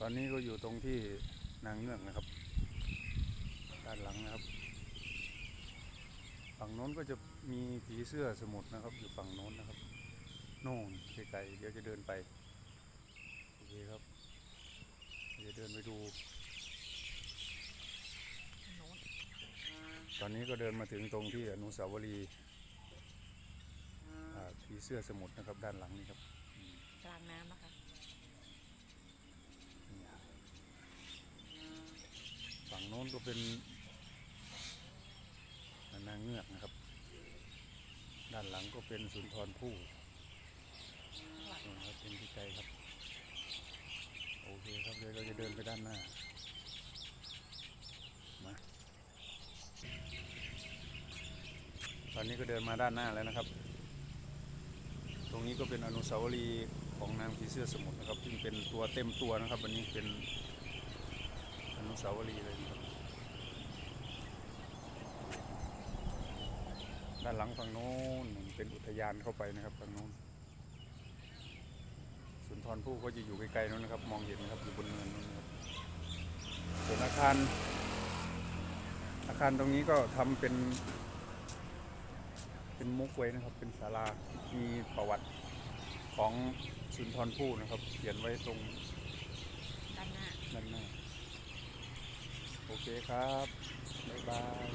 ตอนนี้ก็อยู่ตรงที่นางเงือกนะครับ ด้านหลังนะครับ ฝั่งโน้นก็จะมีผีเสื้อสมุทรนะครับ อยู่ฝั่งโน้นนะครับ โน่นไกลๆเดี๋ยวจะเดินไปโอเคครับเดี๋ยวจะเดินไปดู ตอนนี้ก็เดินมาถึงตรงที่อนุสาวรีย์ผีเสื้อสมุทรนะครับ ด้านหลังนี่ครับกลางน้ำนะคะ นี่ครับฝั่งโน้นก็เป็นนางเงือกนะครับ ด้านหลังก็เป็นสุนทรภู่นี่ครับเป็นที่ไกลครับ โอเคครับเดี๋ยวเราจะเดินไปด้านหน้า มา ตอนนี้ก็เดินมาด้านหน้าแล้วนะครับ ตรงนี้ก็เป็นอนุสาวรีย์ของนางผีเสื้อสมุทรนะครับซึ่งเป็นตัวเต็มตัวนะครับ วันนี้เป็นอนุสาวรีย์เลยนะครับ ด้านหลังฝั่งโน้นเป็นอุทยานเข้าไปนะครับฝั่งโน้นสุนทรภู่ก็จะอยู่ไกลๆนู้นนะครับ มองเห็นนะครับอยู่บนเนินนู้นนะครับส่วนอาคาร อาคารตรงนี้ก็ทำเป็น เป็นมุกไว้นะครับ เป็นศาลามีประวัติของสุนทรภู่นะครับ เขียนไว้ตรงด้านหน้าด้านหน้าโอเคครับบ๊ายบาย